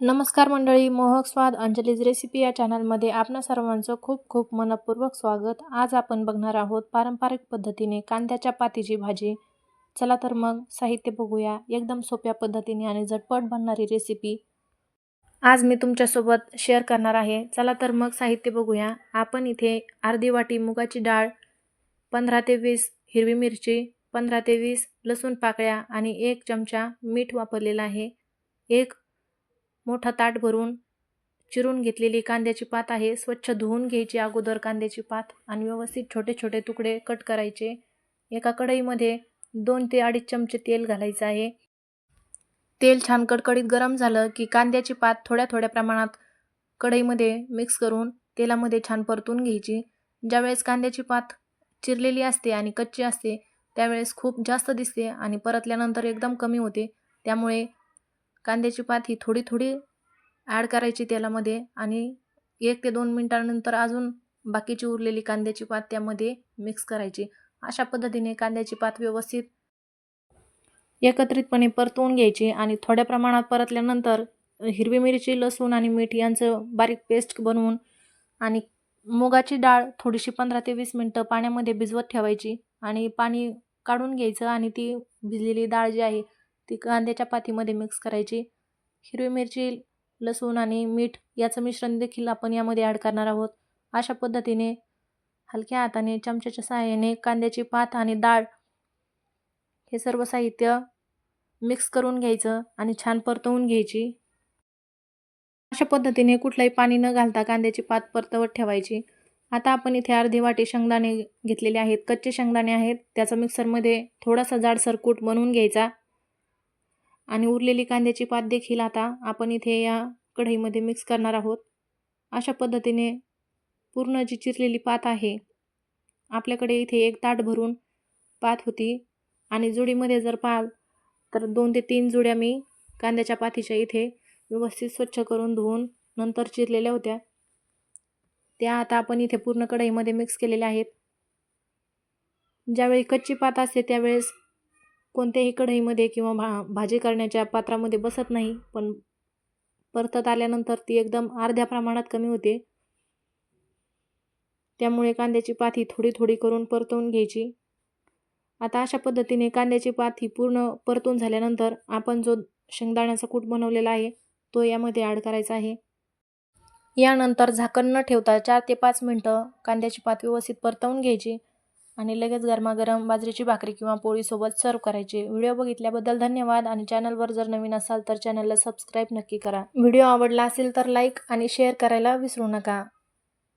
नमस्कार मंडळी मोहक स्वाद अंजलीज रेसिपी या चॅनलमध्ये आपणा सर्वांचं खूप खूप मनपूर्वक स्वागत. आज आपण बघणार आहोत पारंपरिक पद्धतीने कांद्याच्या पातीची भाजी. चला तर मग साहित्य बघूया. एकदम सोप्या पद्धतीने आणि झटपट बनणारी रेसिपी आज मी तुमच्यासोबत शेअर करणार आहे. चला तर मग साहित्य बघूया. आपण इथे अर्धी वाटी मुगाची डाळ पंधरा ते वीस हिरवी मिरची पंधरा ते वीस लसूण पाकळ्या आणि एक चमचा मीठ वापरलेला आहे. एक मोठा ताट भरून चिरून घेतलेली कांद्याची पात आहे. स्वच्छ धुवून घ्यायची अगोदर कांद्याची पात आणि व्यवस्थित छोटे छोटे तुकडे कट करायचे. एका कढईमध्ये दोन ते अडीच चमचे तेल घालायचं आहे. तेल छान कडकडीत गरम झालं की कांद्याची पात थोड्या थोड्या प्रमाणात कढईमध्ये मिक्स करून तेलामध्ये छान परतून घ्यायची. ज्यावेळेस कांद्याची पात चिरलेली असते आणि कच्ची असते त्यावेळेस खूप जास्त दिसते आणि परतल्यानंतर एकदम कमी होते. त्यामुळे कांद्याची पात ही थोडी थोडी ॲड करायची तेलामध्ये आणि एक ते दोन मिनटानंतर अजून बाकीची उरलेली कांद्याची पात त्यामध्ये मिक्स करायची. अशा पद्धतीने कांद्याची पात व्यवस्थित एकत्रितपणे परतवून घ्यायची आणि थोड्या प्रमाणात परतल्यानंतर हिरवी मिरची लसूण आणि मीठ यांचं बारीक पेस्ट बनवून आणि मुगाची डाळ थोडीशी पंधरा ते वीस मिनटं पाण्यामध्ये भिजवत ठेवायची आणि पाणी काढून घ्यायचं आणि ती भिजलेली डाळ जी आहे ती कांद्याच्या पातीमध्ये मिक्स करायची. हिरवी मिरची लसूण आणि मीठ याचं मिश्रण देखील आपण यामध्ये ॲड करणार आहोत. अशा पद्धतीने हलक्या हाताने चमच्याच्या सहाय्याने कांद्याची पात आणि डाळ हे सर्व साहित्य मिक्स करून घ्यायचं आणि छान परतवून घ्यायची. अशा पद्धतीने कुठलंही पाणी न घालता कांद्याची पात परतवत ठेवायची. आता आपण इथे अर्धे वाटे शेंगदाणे घेतलेले आहेत. कच्चे शेंगदाणे आहेत. त्याचा मिक्सरमध्ये थोडासा जाडसर कूट बनवून घ्यायचा. आणि उरलेली कांद्याची पात देखील आता आपण इथे या कढईमध्ये मिक्स करणार आहोत. अशा पद्धतीने पूर्ण जी चिरलेली पात आहे आपल्याकडे इथे एक ताट भरून पात होती आणि जुडीमध्ये जर पाल तर दोन ते तीन जुड्या मी कांद्याच्या पातीच्या इथे व्यवस्थित स्वच्छ करून धुवून नंतर चिरलेल्या होत्या. त्या आता आपण इथे पूर्ण कढईमध्ये मिक्स केलेल्या आहेत. ज्यावेळी कच्ची पात असते त्यावेळेस कोणत्याही कढईमध्ये किंवा भा भाजी करण्याच्या पात्रामध्ये बसत नाही पण परतत आल्यानंतर ती एकदम अर्ध्या प्रमाणात कमी होते. त्यामुळे कांद्याची पात ही थोडी थोडी करून परतवून घ्यायची. आता अशा पद्धतीने कांद्याची पात ही पूर्ण परतून झाल्यानंतर आपण जो शेंगदाण्याचा कूट बनवलेला आहे तो यामध्ये ॲड करायचा आहे. यानंतर झाकण न ठेवता चार ते पाच मिनटं कांद्याची पात व्यवस्थित परतवून घ्यायची. आणि लगेच गरमागरम बाजरीची भाकरी किंवा पोळीसोबत सर्व करायची. व्हिडिओ बघितल्याबद्दल धन्यवाद आणि चॅनलवर जर नवीन असाल तर चॅनलला सबस्क्राईब नक्की करा. व्हिडिओ आवडला असेल तर लाईक आणि शेअर करायला विसरू नका.